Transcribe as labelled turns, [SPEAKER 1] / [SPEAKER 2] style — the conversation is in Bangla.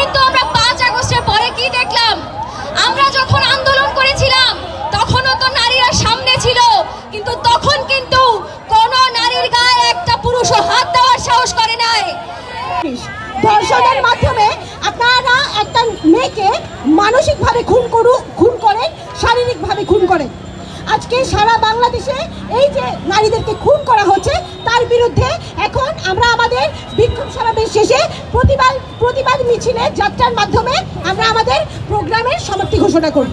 [SPEAKER 1] কিন্তু আমরা পাঁচ আগস্টের পরে কি দেখলাম? আমরা যখন আন্দোলন করেছিলাম, তখনও তো নারীরা সামনে ছিল। কিন্তু তখন কিন্তু কোন নারীর গায়ে একটা পুরুষও হাত দেওয়ার সাহস করে নাই।
[SPEAKER 2] ধর্ষণের মাধ্যমে আপনারা একটা মেয়েকে মানসিকভাবে খুন করু, খুন করে, শারীরিকভাবে খুন করে। আজকে সারা বাংলাদেশে এই যে নারীদেরকে খুন করা হচ্ছে, তার বিক্ষোভ সমাবেশ শেষে প্রতিবাদ প্রতিবাদ মিছিলে যাত্রার মাধ্যমে আমরা আমাদের প্রোগ্রামের সমাপ্তি ঘোষণা করব।